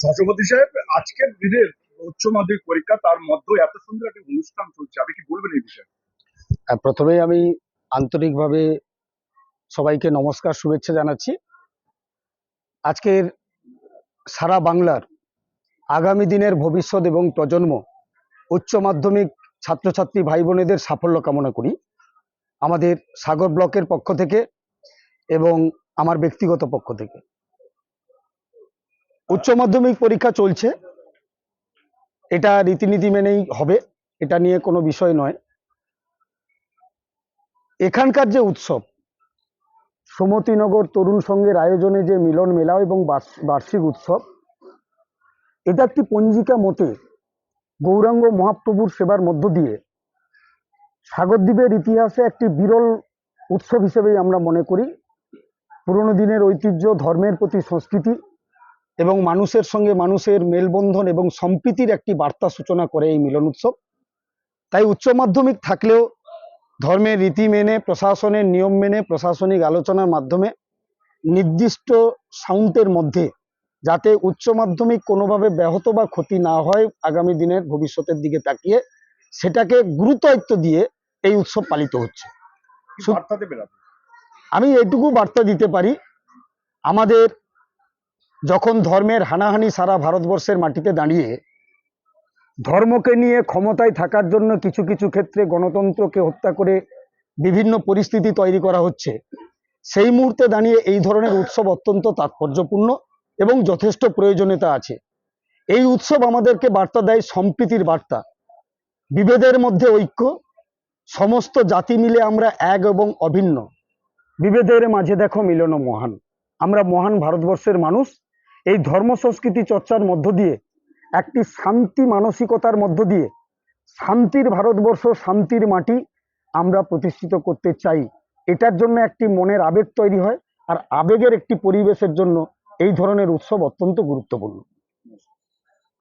সহসভাপতি সাহেব, আজকের দিনের উচ্চ মাধ্যমিক পরীক্ষা তার মধ্যে এত সুন্দর একটি অনুষ্ঠান চলছে। আপনি কি বলবেন এই বিষয়ে? আর প্রথমেই আমি আন্তরিকভাবে সবাইকে নমস্কার, শুভেচ্ছা জানাচ্ছি। আজকের সারা বাংলার আগামী দিনের ভবিষ্যৎ এবং প্রজন্ম উচ্চ মাধ্যমিক ছাত্রছাত্রী ভাই বোনেদের সাফল্য কামনা করি। আমাদের সাগর ব্লকের পক্ষ থেকে এবং আমার ব্যক্তিগত পক্ষ থেকে। উচ্চ মাধ্যমিক পরীক্ষা চলছে। এটা রীতিনীতি মেনেই হবে, এটা নিয়ে কোনো বিষয় নয়। এখানকার যে উৎসব, সমতিনগর তরুণ সংঘের আয়োজনে যে মিলন মেলা এবং বার্ষিক উৎসব, এটা একটি পঞ্জিকা মতে গৌরাঙ্গ মহাপ্রভুর সেবার মধ্য দিয়ে সাগরদ্বীপের ইতিহাসে একটি বিরল উৎসব হিসেবেই আমরা মনে করি। পুরনো দিনের ঐতিহ্য, ধর্মের প্রতি সংস্কৃতি এবং মানুষের সঙ্গে মানুষের মেলবন্ধন এবং সম্প্রীতির একটি বার্তা সূচনা করে এই মিলন উৎসব। তাই উচ্চ মাধ্যমিক থাকলেও ধর্মের রীতি মেনে প্রশাসনের নিয়ম মেনে প্রশাসনিক আলোচনার মাধ্যমে নির্দিষ্ট সাউন্ডের মধ্যে যাতে উচ্চ মাধ্যমিক কোনোভাবে ব্যাহত বা ক্ষতি না হয় আগামী দিনের ভবিষ্যতের দিকে তাকিয়ে সেটাকে গুরুত্বায়িত্ব দিয়ে এই উৎসব পালিত হচ্ছে। আমি এটুকু বার্তা দিতে পারি আমাদের যখন ধর্মের হানাহানি সারা ভারতবর্ষের মাটিতে দাঁড়িয়ে, ধর্মকে নিয়ে ক্ষমতায় থাকার জন্য কিছু কিছু ক্ষেত্রে গণতন্ত্রকে হত্যা করে বিভিন্ন পরিস্থিতি তৈরি করা হচ্ছে, সেই মুহূর্তে দাঁড়িয়ে এই ধরনের উৎসব অত্যন্ত তাৎপর্যপূর্ণ এবং যথেষ্ট প্রয়োজনীয়তা আছে। এই উৎসব আমাদেরকে বার্তা দেয় সম্প্রীতির বার্তা, বিভেদের মধ্যে ঐক্য, সমস্ত জাতি মিলে আমরা এক এবং অভিন্ন। বিভেদের মাঝে দেখো মিলন মহান। আমরা মহান ভারতবর্ষের মানুষ এই ধর্ম সংস্কৃতি চর্চার মধ্য দিয়ে, একটি শান্তি মানসিকতার মধ্য দিয়ে, শান্তির ভারতবর্ষ, শান্তির মাটি আমরা প্রতিষ্ঠিত করতে চাই। এটার জন্য একটি মনের আবেগ তৈরি হয়, আর আবেগের একটি পরিবেশের জন্য এই ধরনের উৎসব অত্যন্ত গুরুত্বপূর্ণ।